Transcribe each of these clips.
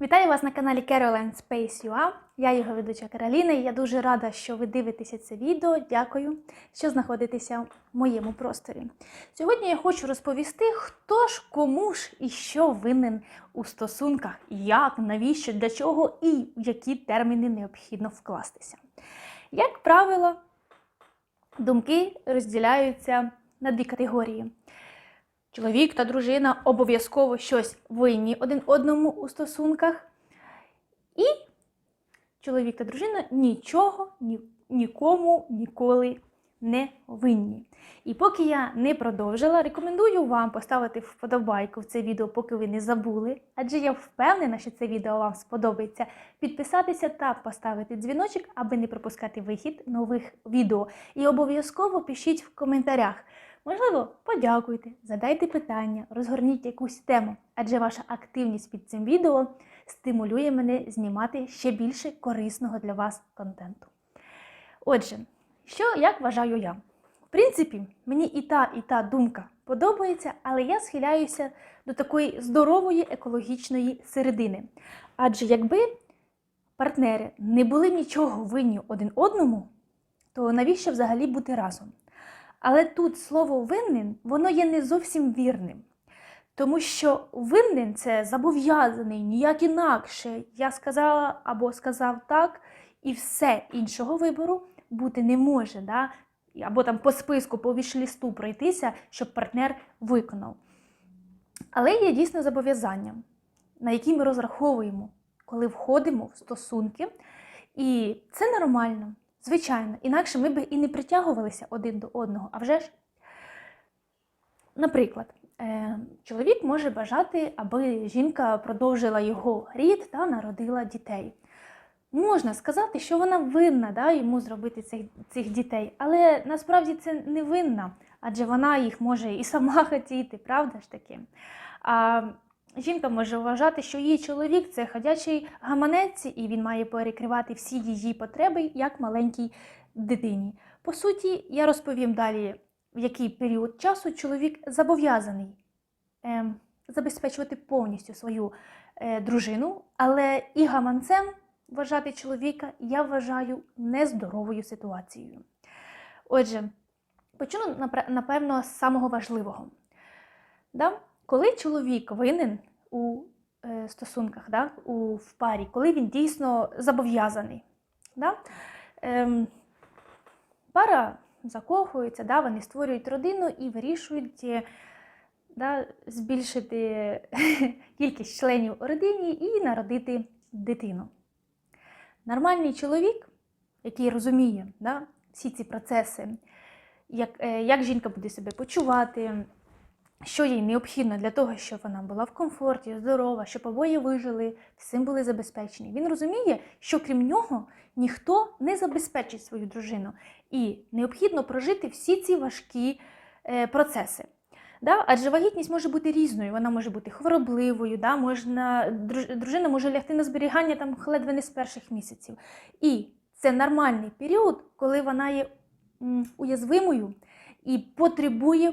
Вітаю вас на каналі Caroline Space UA. Я його ведуча Кароліна, і я дуже рада, що ви дивитеся це відео. Дякую, що знаходитеся в моєму просторі. Сьогодні я хочу розповісти, хто ж кому ж і що винен у стосунках, як, навіщо, для чого і в які терміни необхідно вкластися. Як правило, думки розділяються на дві категорії. Чоловік та дружина обов'язково щось винні один одному у стосунках. І чоловік та дружина нічого ні, нікому ніколи не винні. І поки я не продовжила, рекомендую вам поставити вподобайку в це відео, поки ви не забули, адже я впевнена, що це відео вам сподобається. Підписатися та поставити дзвіночок, аби не пропускати вихід нових відео. І обов'язково пишіть в коментарях. Можливо, подякуйте, задайте питання, розгорніть якусь тему, адже ваша активність під цим відео стимулює мене знімати ще більше корисного для вас контенту. Отже, що як вважаю я? В принципі, мені і та, і та думка подобається, але я схиляюся до такої здорової екологічної середини. Адже якби партнери не були нічого винні один одному, то навіщо взагалі бути разом? Але тут слово винен, воно є не зовсім вірним. Тому що винен це зобов'язаний, ніяк інакше. Я сказала або сказав так, і все іншого вибору бути не може. Да? Або там по списку, по вішлісту пройтися, щоб партнер виконав. Але є дійсно зобов'язання, на які ми розраховуємо, коли входимо в стосунки. І це нормально. Звичайно, інакше ми б і не притягувалися один до одного. А вже ж, наприклад, е, чоловік може бажати, аби жінка продовжила його рід та народила дітей. Можна сказати, що вона винна да, йому зробити цих, цих дітей, але насправді це не винна, адже вона їх може і сама хотіти, правда ж таки? А Жінка може вважати, що її чоловік це ходячий гаманець, і він має перекривати всі її потреби як маленькій дитині. По суті, я розповім далі, в який період часу чоловік зобов'язаний е, забезпечувати повністю свою е, дружину, але і гаманцем вважати чоловіка я вважаю нездоровою ситуацією. Отже, почну напевно з самого важливого. Да? Коли чоловік винен у е, стосунках, да, у, в парі, коли він дійсно зобов'язаний, да, ем, пара закохується, да, вони створюють родину і вирішують е, да, збільшити кількість членів у родині і народити дитину. Нормальний чоловік, який розуміє да, всі ці процеси, як, е, як жінка буде себе почувати що їй необхідно для того, щоб вона була в комфорті, здорова, щоб обоє вижили, всім були забезпечені. Він розуміє, що крім нього ніхто не забезпечить свою дружину, і необхідно прожити всі ці важкі е, процеси. Да? Адже вагітність може бути різною, вона може бути хворобливою, да? можна, дружина може лягти на зберігання там ледве не з перших місяців. І це нормальний період, коли вона є уязвимою і потребує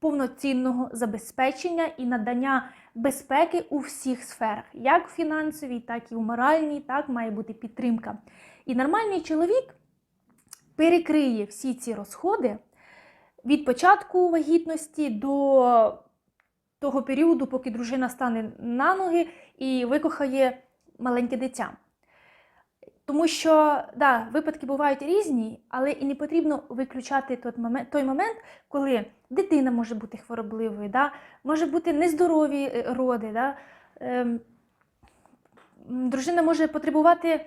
повноцінного забезпечення і надання безпеки у всіх сферах, як в фінансовій, так і в моральній, так має бути підтримка. І нормальний чоловік перекриє всі ці розходи від початку вагітності до того періоду, поки дружина стане на ноги і викохає маленьке дитя. Тому що да, випадки бувають різні, але і не потрібно виключати той момент, коли дитина може бути хворобливою, да, може бути нездорові е, роди. Да, ем, Дружина може потребувати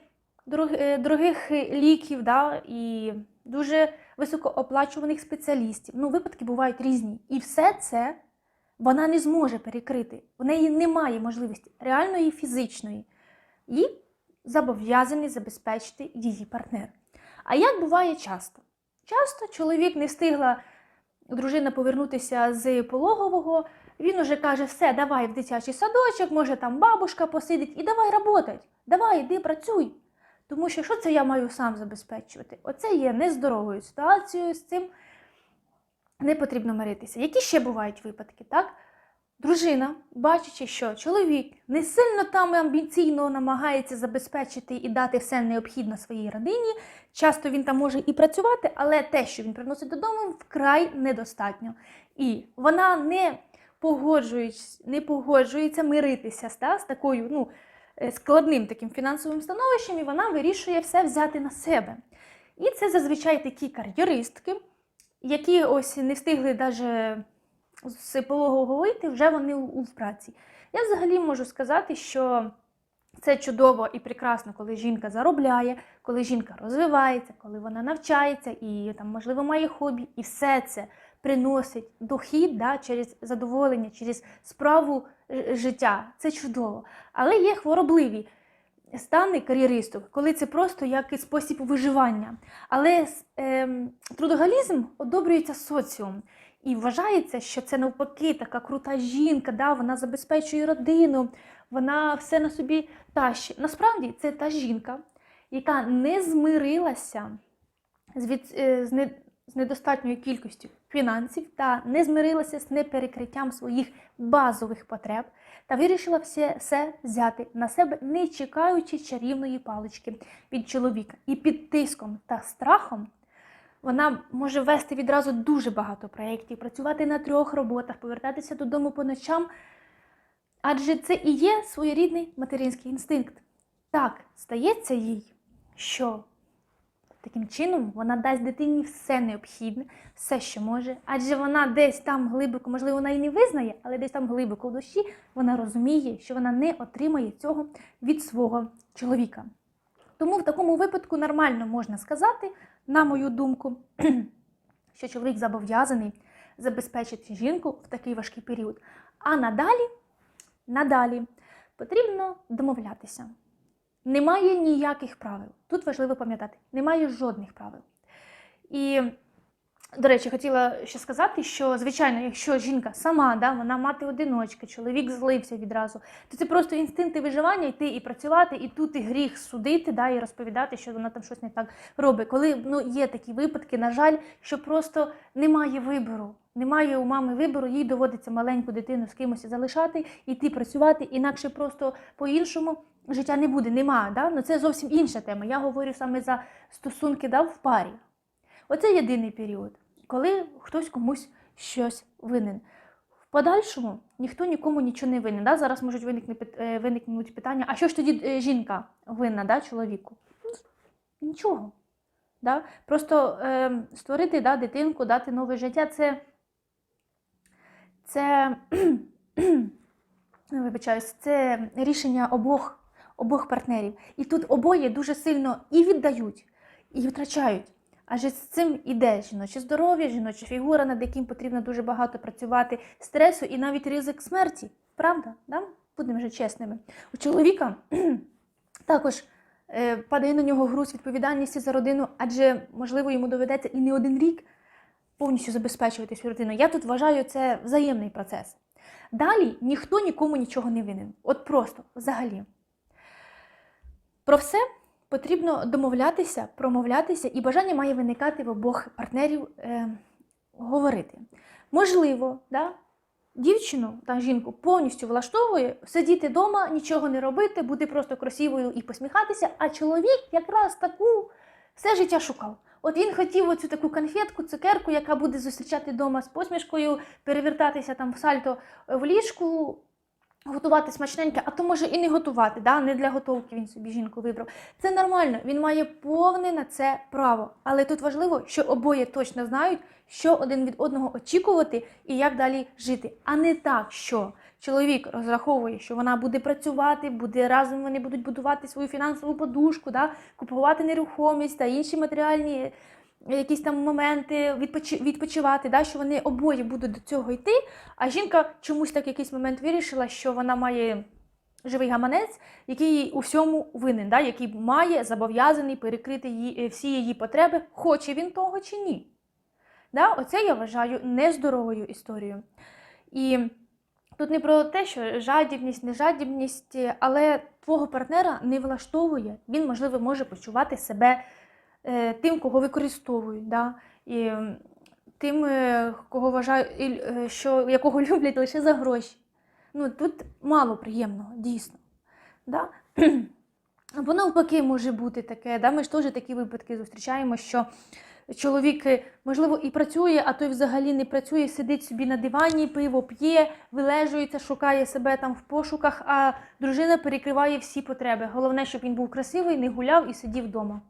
е, дорогих ліків да, і дуже високооплачуваних спеціалістів. Ну, Випадки бувають різні. І все це вона не зможе перекрити. У неї немає можливості реальної фізичної. І зобов'язаний забезпечити її партнер. А як буває часто? Часто чоловік не встигла дружина повернутися з пологового, він уже каже, все, давай в дитячий садочок, може там бабушка посидить, і давай работать, давай, іди працюй. Тому що що це я маю сам забезпечувати? Оце є нездоровою ситуацією, з цим не потрібно миритися. Які ще бувають випадки? так? Дружина, бачачи, що чоловік не сильно там амбіційно намагається забезпечити і дати все необхідне своїй родині, часто він там може і працювати, але те, що він приносить додому, вкрай недостатньо. І вона не погоджується, не погоджується миритися та, з такою ну, е, складним таким фінансовим становищем, і вона вирішує все взяти на себе. І це зазвичай такі кар'єристки, які ось не встигли навіть з пологового вийти, вже вони у, праці. Я взагалі можу сказати, що це чудово і прекрасно, коли жінка заробляє, коли жінка розвивається, коли вона навчається і там, можливо, має хобі, і все це приносить дохід да, через задоволення, через справу життя. Це чудово. Але є хворобливі стани кар'єристок, коли це просто як і спосіб виживання. Але ем, трудоголізм одобрюється соціум. І вважається, що це навпаки така крута жінка, да, вона забезпечує родину, вона все на собі тащить. Насправді це та жінка, яка не змирилася з, від, е, з, не, з недостатньою кількістю фінансів та не змирилася з неперекриттям своїх базових потреб та вирішила все, все взяти на себе, не чекаючи чарівної палички від чоловіка. І під тиском та страхом вона може вести відразу дуже багато проєктів, працювати на трьох роботах, повертатися додому по ночам. Адже це і є своєрідний материнський інстинкт. Так, стається їй, що таким чином вона дасть дитині все необхідне, все, що може. Адже вона десь там глибоко, можливо, вона і не визнає, але десь там глибоко в душі вона розуміє, що вона не отримає цього від свого чоловіка. Тому в такому випадку нормально можна сказати, на мою думку, що чоловік зобов'язаний забезпечити жінку в такий важкий період. А надалі, надалі потрібно домовлятися. Немає ніяких правил. Тут важливо пам'ятати, немає жодних правил. І, до речі, хотіла ще сказати, що, звичайно, якщо жінка сама, да, вона мати одиночка, чоловік злився відразу, то це просто інстинкти виживання йти і працювати, і тут і гріх судити, да, і розповідати, що вона там щось не так робить. Коли ну, є такі випадки, на жаль, що просто немає вибору. Немає у мами вибору, їй доводиться маленьку дитину з кимось залишати, йти працювати, інакше просто по-іншому життя не буде, нема. Да? Ну, це зовсім інша тема. Я говорю саме за стосунки да, в парі. Оце єдиний період, коли хтось комусь щось винен. В подальшому ніхто нікому нічого не винен. Да? Зараз можуть е, виникнути питання, а що ж тоді е, жінка винна да, чоловіку? Ну, Нічого. Да? Просто е, створити да, дитинку, дати нове життя це, це, вибачаюсь, це рішення обох, обох партнерів. І тут обоє дуже сильно і віддають, і втрачають. Адже з цим іде жіноче здоров'я, жіноча фігура, над яким потрібно дуже багато працювати, стресу і навіть ризик смерті. Правда? Да? Будемо вже чесними. У чоловіка також е, падає на нього груз відповідальності за родину, адже, можливо, йому доведеться і не один рік повністю забезпечувати свою родину. Я тут вважаю це взаємний процес. Далі ніхто нікому нічого не винен. От просто взагалі. Про все потрібно домовлятися, промовлятися, і бажання має виникати в обох партнерів е, говорити. Можливо, да, дівчину та жінку повністю влаштовує сидіти вдома, нічого не робити, бути просто красивою і посміхатися, а чоловік якраз таку все життя шукав. От він хотів оцю таку конфетку, цукерку, яка буде зустрічати вдома з посмішкою, перевертатися там в сальто в ліжку, готувати смачненьке, а то може і не готувати, да? не для готовки він собі жінку вибрав. Це нормально, він має повне на це право. Але тут важливо, що обоє точно знають, що один від одного очікувати і як далі жити. А не так, що чоловік розраховує, що вона буде працювати, буде разом вони будуть будувати свою фінансову подушку, да? купувати нерухомість та інші матеріальні якісь там моменти відпочи- відпочивати, да, що вони обоє будуть до цього йти. А жінка чомусь так якийсь момент вирішила, що вона має живий гаманець, який у всьому винен, да, який має зобов'язаний перекрити її, е, всі її потреби, хоче він того чи ні. Да, оце я вважаю нездоровою історією. І тут не про те, що жадібність, нежадібність, але твого партнера не влаштовує, він, можливо, може почувати себе тим, кого використовують, да? і тим, е, кого вважають, е, що, якого люблять лише за гроші. Ну, тут мало приємного, дійсно. Да? Або навпаки може бути таке. Да? Ми ж теж такі випадки зустрічаємо, що чоловік, е, можливо, і працює, а той взагалі не працює, сидить собі на дивані, пиво п'є, вилежується, шукає себе там в пошуках, а дружина перекриває всі потреби. Головне, щоб він був красивий, не гуляв і сидів вдома.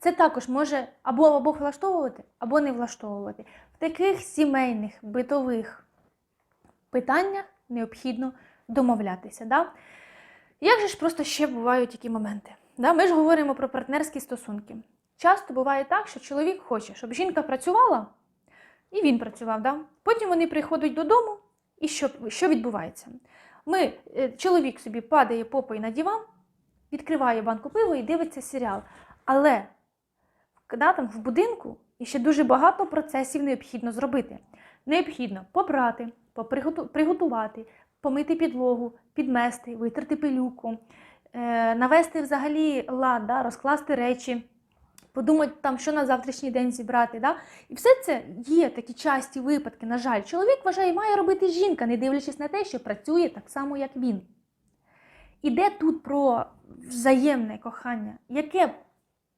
Це також може або або влаштовувати, або не влаштовувати. В таких сімейних, битових питаннях необхідно домовлятися. Да? Як же ж просто ще бувають такі моменти? Да? Ми ж говоримо про партнерські стосунки. Часто буває так, що чоловік хоче, щоб жінка працювала, і він працював. Да? Потім вони приходять додому, і що, що відбувається? Ми, е, чоловік собі падає попою на диван, відкриває банку пива і дивиться серіал. Але да, там, в будинку і ще дуже багато процесів необхідно зробити. Необхідно попрати, приготувати, помити підлогу, підмести, витерти пилюку, е, навести взагалі лад, да, розкласти речі, подумати, там, що на завтрашній день зібрати. Да? І все це є такі часті випадки, на жаль. Чоловік вважає, має робити жінка, не дивлячись на те, що працює так само, як він. Іде тут про взаємне кохання, яке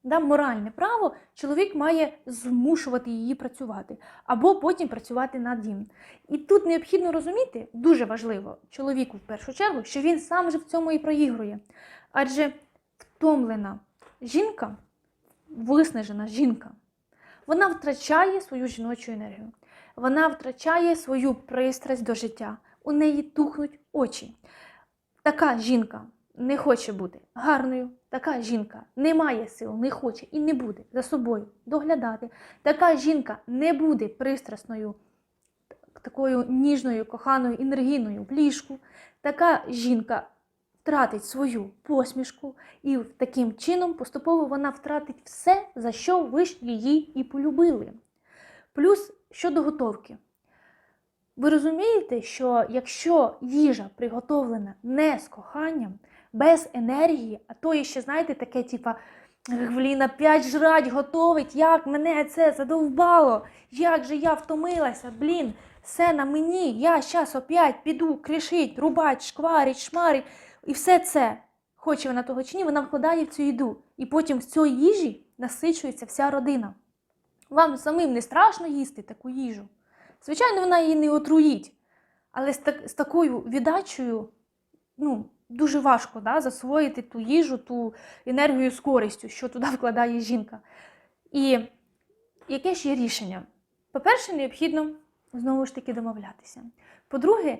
да, моральне право чоловік має змушувати її працювати, або потім працювати над ним. І тут необхідно розуміти, дуже важливо, чоловіку в першу чергу, що він сам же в цьому і проігрує. Адже втомлена жінка, виснажена жінка, вона втрачає свою жіночу енергію, вона втрачає свою пристрасть до життя, у неї тухнуть очі. Така жінка не хоче бути гарною, така жінка не має сил, не хоче і не буде за собою доглядати. Така жінка не буде пристрасною, такою ніжною, коханою, енергійною в ліжку. Така жінка втратить свою посмішку, і таким чином поступово вона втратить все, за що ви ж її і полюбили. Плюс щодо готовки. Ви розумієте, що якщо їжа приготовлена не з коханням, без енергії, а то ще, знаєте, таке, типа, блін, опять жрать готовить, як мене це задовбало, як же я втомилася, блін, все на мені, я зараз опять піду кришить, рубать, шкварить, шмарить, і все це, хоче вона того чи ні, вона вкладає в цю їду. І потім з цієї їжі насичується вся родина. Вам самим не страшно їсти таку їжу. Звичайно, вона її не отруїть, але з, так, з такою віддачею ну, дуже важко да, засвоїти ту їжу, ту енергію з користю, що туди вкладає жінка. І яке ж є рішення? По-перше, необхідно знову ж таки домовлятися. По-друге,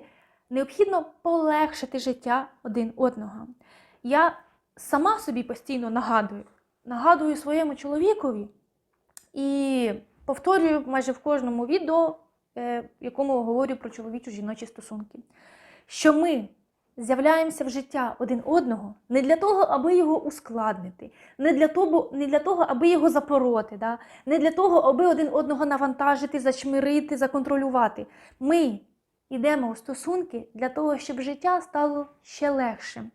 необхідно полегшити життя один одного. Я сама собі постійно нагадую, нагадую своєму чоловікові і повторюю майже в кожному відео, е, в якому говорю про чоловічо жіночі стосунки, що ми з'являємося в життя один одного не для того, аби його ускладнити, не для того, не для того аби його запороти, да? не для того, аби один одного навантажити, зачмирити, законтролювати. Ми йдемо у стосунки для того, щоб життя стало ще легшим,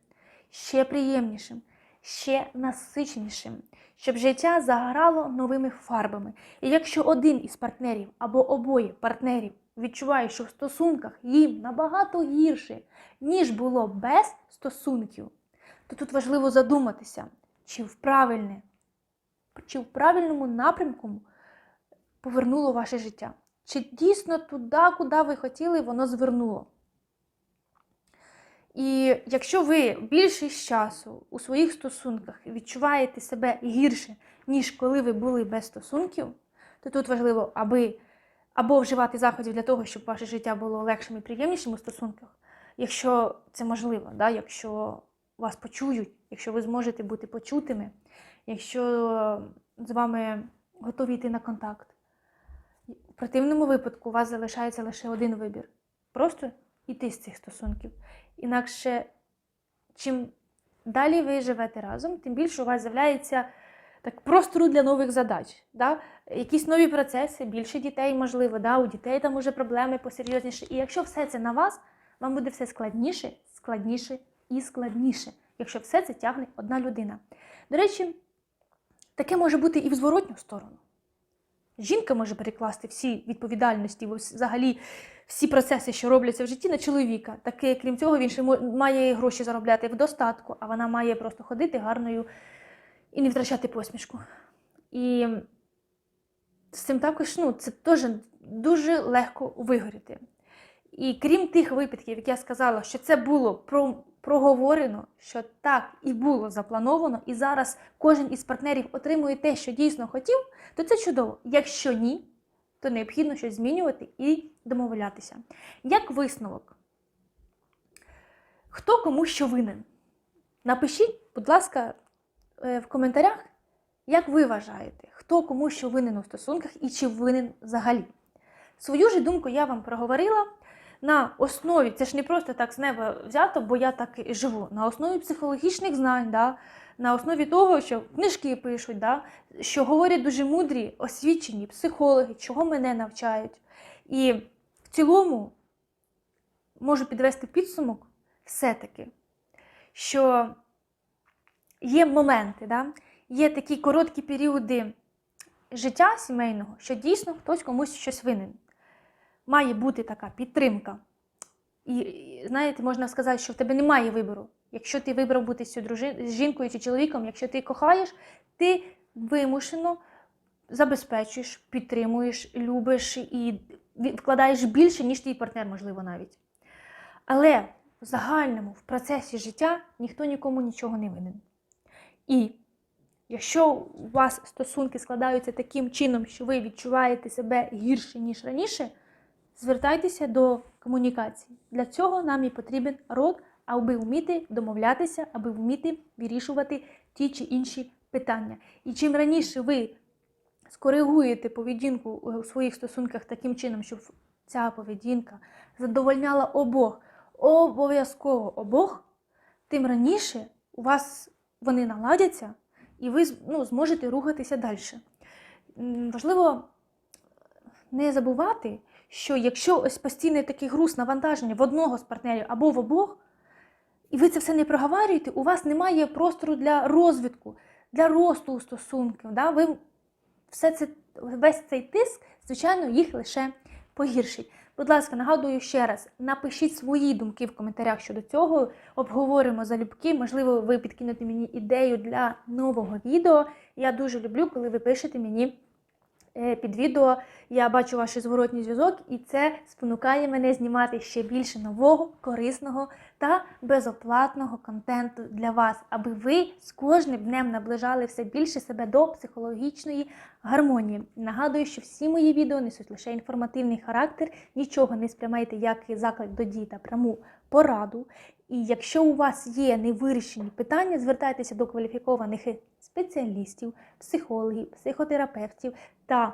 ще приємнішим, ще насиченішим, щоб життя заграло новими фарбами. І якщо один із партнерів або обоє партнерів відчуває, що в стосунках їм набагато гірше, ніж було без стосунків, то тут важливо задуматися, чи в правильне, чи в правильному напрямку повернуло ваше життя. Чи дійсно туди, куди ви хотіли, воно звернуло. І якщо ви більшість часу у своїх стосунках відчуваєте себе гірше, ніж коли ви були без стосунків, то тут важливо, аби або вживати заходів для того, щоб ваше життя було легшим і приємнішим у стосунках, якщо це можливо, да? якщо вас почують, якщо ви зможете бути почутими, якщо з вами готові йти на контакт. В противному випадку у вас залишається лише один вибір просто йти з цих стосунків. Інакше, чим далі ви живете разом, тим більше у вас з'являється так простору для нових задач. Да? Якісь нові процеси, більше дітей, можливо, да? у дітей там уже проблеми посерйозніше. І якщо все це на вас, вам буде все складніше, складніше і складніше, якщо все це тягне одна людина. До речі, таке може бути і в зворотню сторону. жінка може перекласти всі відповідальності, взагалі всі процеси, що робляться в житті, на чоловіка. Таке, крім цього, він ще має гроші заробляти в достатку, а вона має просто ходити гарною і не втрачати посмішку. І з цим також ну, це теж дуже легко вигоріти. І крім тих випадків, як я сказала, що це було про, проговорено, що так і було заплановано, і зараз кожен із партнерів отримує те, що дійсно хотів, то це чудово. Якщо ні, то необхідно щось змінювати і домовлятися. Як висновок, хто кому що винен? Напишіть, будь ласка, в коментарях, як ви вважаєте, хто кому що винен у стосунках і чи винен взагалі. Свою ж думку я вам проговорила на основі, це ж не просто так з неба взято, бо я так і живу, на основі психологічних знань, да, на основі того, що книжки пишуть, да, що говорять дуже мудрі, освічені психологи, чого мене навчають. І в цілому можу підвести підсумок все-таки, що є моменти, да, є такі короткі періоди життя сімейного, що дійсно хтось комусь щось винен. Має бути така підтримка. І, знаєте, можна сказати, що в тебе немає вибору. Якщо ти вибрав бути з жінкою чи чоловіком, якщо ти кохаєш, ти вимушено забезпечуєш, підтримуєш, любиш і вкладаєш більше, ніж твій партнер, можливо, навіть. Але в загальному, в процесі життя ніхто нікому нічого не винен. І якщо у вас стосунки складаються таким чином, що ви відчуваєте себе гірше, ніж раніше, звертайтеся до комунікації. Для цього нам і потрібен рот, аби вміти домовлятися, аби вміти вирішувати ті чи інші питання. І чим раніше ви скоригуєте поведінку у своїх стосунках таким чином, щоб ця поведінка задовольняла обох, обов'язково обох, тим раніше у вас вони наладяться, і ви ну, зможете рухатися далі. Важливо не забувати, що якщо ось постійне такий груз навантаження в одного з партнерів або в обох, і ви це все не проговорюєте, у вас немає простору для розвитку, для росту стосунків. Да? Ви все це, весь цей тиск, звичайно, їх лише погіршить. Будь ласка, нагадую ще раз, напишіть свої думки в коментарях щодо цього, обговоримо залюбки. Можливо, ви підкинете мені ідею для нового відео. Я дуже люблю, коли ви пишете мені під відео. Я бачу ваш зворотній зв'язок, і це спонукає мене знімати ще більше нового, корисного та безоплатного контенту для вас, аби ви з кожним днем наближали все більше себе до психологічної гармонії. Нагадую, що всі мої відео несуть лише інформативний характер, нічого не спрямайте як заклик до дій та пряму пораду. І якщо у вас є невирішені питання, звертайтеся до кваліфікованих спеціалістів, психологів, психотерапевтів та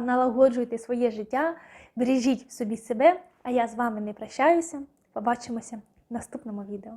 налагоджуйте своє життя, бережіть собі себе, а я з вами не прощаюся. Побачимося в наступному відео.